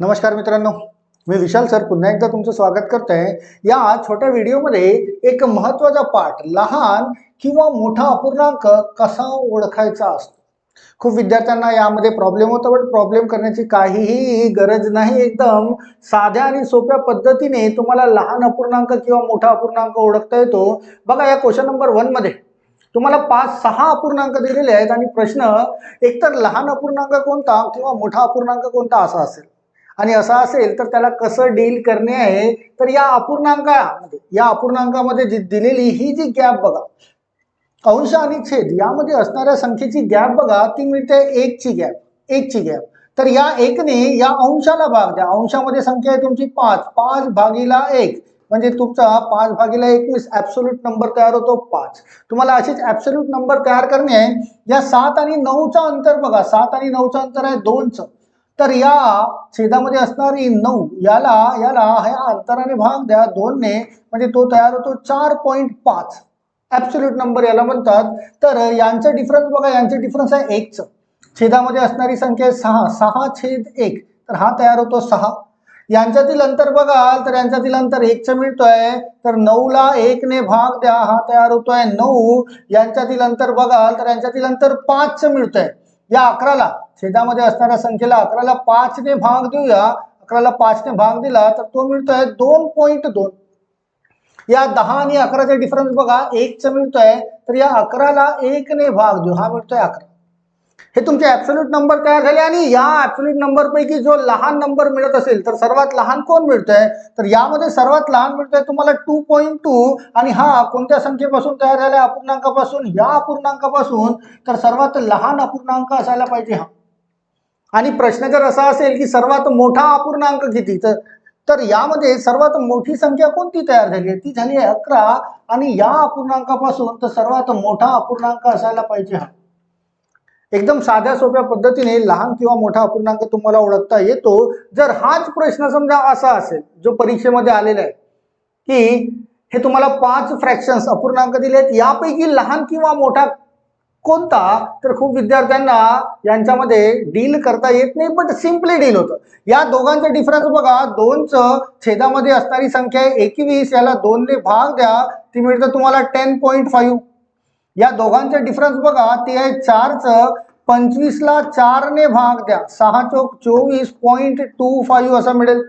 नमस्कार मित्रांनो मी विशाल सर पुन्हा एकदा तुमचं स्वागत करतोय. या छोट्या व्हिडिओमध्ये एक महत्त्वाचा पाठ लहान किंवा मोठा अपूर्णांक कसा ओळखायचा असतो? खूप विद्यार्थ्यांना यामध्ये प्रॉब्लेम होतो बट प्रॉब्लेम करण्याची काहीही गरज नाही. एकदम साध्या आणि सोप्या पद्धतीने तुम्हाला लहान अपूर्णांक किंवा मोठा अपूर्णांक ओळखता येतो. बघा या क्वेश्चन नंबर वनमध्ये तुम्हाला पाच सहा अपूर्णांक दिलेले आहेत आणि प्रश्न एकतर लहान अपूर्णांक कोणता किंवा मोठा अपूर्णांक कोणता असा असेल. आणि असं असेल तर त्याला कसं डील करणे आहे तर या अपूर्णांकामध्ये या अपूर्णांकामध्ये जी दिलेली ही जी गॅप बघा अंश आणि छेद यामध्ये असणाऱ्या संख्येची गॅप बघा ती मिळते एकची गॅप एकची गॅप तर या एकने या अंशाला भाग द्या. अंशामध्ये संख्या आहे तुमची पाच. पाच भागीला एक. म्हणजे तुमचा पाच भागीला एकवीस ॲब्सोल्यूट नंबर तयार होतो पाच. तुम्हाला असेच ॲब्सोल्यूट नंबर तयार करणे आहे. या सात आणि नऊचा अंतर बघा. सात आणि नऊचं अंतर आहे दोनचं. तर या छेदामध्ये असणारी नऊ याला याला ह्या अंतराने भाग द्या. दोनने म्हणजे तो तयार होतो चार पॉईंट पाच. ॲब्सोल्यूट नंबर याला म्हणतात. तर यांचं डिफरन्स बघा यांचे डिफरन्स आहे एकचं. छेदामध्ये असणारी संख्या आहे सहा. सहा छेद एक. तर हा तयार होतो सहा. यांच्यातील अंतर बघाल तर यांच्यातील अंतर एकचं मिळतोय. तर नऊला एकने भाग द्या. हा तयार होतोय नऊ. यांच्यातील अंतर बघाल तर यांच्यातील अंतर पाचचं मिळतंय. या अकराला छेदामध्ये असणाऱ्या संख्येला अकराला पाचने भाग देऊया. अकराला पाचने भाग दिला तर तो मिळतोय दोन पॉईंट दोन. या दहा आणि अकराचा डिफरन्स बघा एकचं मिळतोय तर या अकराला एकने भाग देऊ. हा मिळतोय अकरा. हे तुमचे ऍब्सोल्यूट नंबर तयार झाले आणि या ऍब्सोल्यूट नंबर पैकी जो लहान नंबर मिळत असेल तर सर्वात लहान कोण मिळतोय? तर यामध्ये सर्वात लहान मिळतोय तुम्हाला टू पॉईंट टू आणि हा कोणत्या संख्येपासून तयार झाला अपूर्णांकापासून. या अपूर्णांकापासून तर सर्वात लहान अपूर्णांक असायला पाहिजे हा. आणि प्रश्न जर असा असेल की सर्वात मोठा अपूर्णांक किती तर तर यामध्ये सर्वात मोठी संख्या कोणती तयार झाली आहे? ती झाली आहे अकरा आणि या अपूर्णांकापासून तर सर्वात मोठा अपूर्णांक असायला पाहिजे हा. एकदम साध्या सोप्या पद्धतीने लहान किंवा मोठा अपूर्णांक तुम्हाला ओळखता येतो. जर हाच प्रश्न समजा असा असेल जो परीक्षेमध्ये आलेला आहे की हे तुम्हाला पाच फ्रॅक्शन्स अपूर्णांक दिले आहेत यापैकी लहान किंवा मोठा कोणता? तर खूप विद्यार्थ्यांना यांच्यामध्ये डील करता येत नाही बट सिम्पली डील होतं. या दोघांचं डिफरन्स बघा दोनचं छेदामध्ये असणारी संख्या आहे एकवीस याला दोनने भाग द्या ती मिळतं तुम्हाला टेन पॉईंट फाईव्ह या दोघांचं डिफरन्स बघा ते आहे चारचं पंचवीसला चारने भाग द्या. सहा चौक चोवीस पॉईंट टू फाईव्ह असं मिळेल.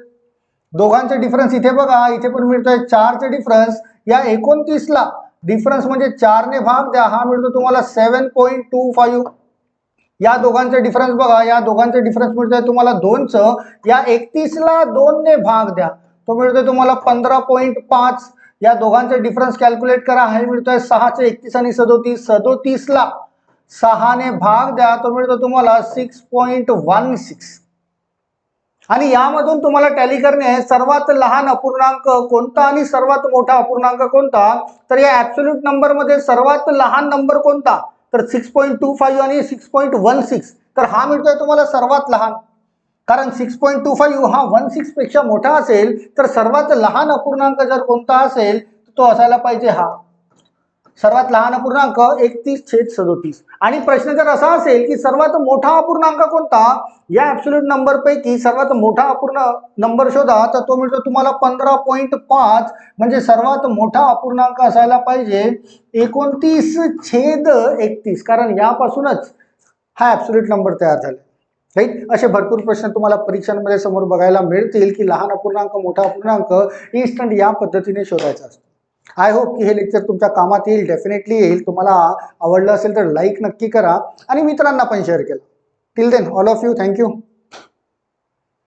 दोघांचं डिफरन्स इथे बघा इथे पण मिळतोय चारचं डिफरन्स या एकोणतीसला डिफरन्स म्हणजे चारने भाग द्या. हा मिळतो तुम्हाला सेवन पॉईंट टू फाईव्ह या दोघांचे डिफरन्स बघा. या दोघांचे डिफरन्स मिळतोय तुम्हाला दोनचं. या एकतीसला दोनने भाग द्या. तो मिळतोय तुम्हाला पंधरा पॉईंट पाच. या दोघांचे डिफरन्स कॅल्क्युलेट करा. हे मिळतोय सहाचे. एकतीस आणि सदोतीस. सदोतीसला सहाने भाग द्या. तो मिळतो तुम्हाला सिक्स पॉईंट वन सिक्स आणि यामधून तुम्हाला टॅली करणे सर्वात लहान अपूर्णांक कोणता आणि सर्वात मोठा अपूर्णांक कोणता? तर या ॲब्सोल्यूट नंबरमध्ये सर्वात लहान नंबर कोणता? तर सिक्स पॉईंट टू फाईव्ह आणि सिक्स पॉईंट वन सिक्स तर हा मिळतोय तुम्हाला सर्वात लहान. कारण सिक्स पॉईंट टू फाईव्ह हा वन सिक्सपेक्षा मोठा असेल तर सर्वात लहान अपूर्णांक जर कोणता असेल तो असायला पाहिजे हा. सर्वात लहान अपूर्णांक एकतीस छेद सदोतीस. आणि प्रश्न जर असा असेल की सर्वात मोठा अपूर्णांक कोणता? या ॲब्सोल्यूट नंबर पैकी सर्वात मोठा अपूर्ण नंबर शोधा तर तो मिळतो तुम्हाला पंधरा पॉईंट पाच. म्हणजे सर्वात मोठा अपूर्णांक असायला पाहिजे एकोणतीस छेद एकतीस. कारण यापासूनच हा ॲब्सोल्यूट नंबर तयार झाला. राईट असे भरपूर प्रश्न तुम्हाला परीक्षांमध्ये समोर बघायला मिळतील की लहान अपूर्णांक मोठा अपूर्णांक इन्स्टंट या पद्धतीने शोधायचा असतो. आय होप की हे लेक्चर तुमच्या कामात येईल डेफिनेटली येईल. तुम्हाला आवडलं असेल तर लाईक नक्की करा. आणि मित्रांना पण शेअर केलं. Till then all of you thank you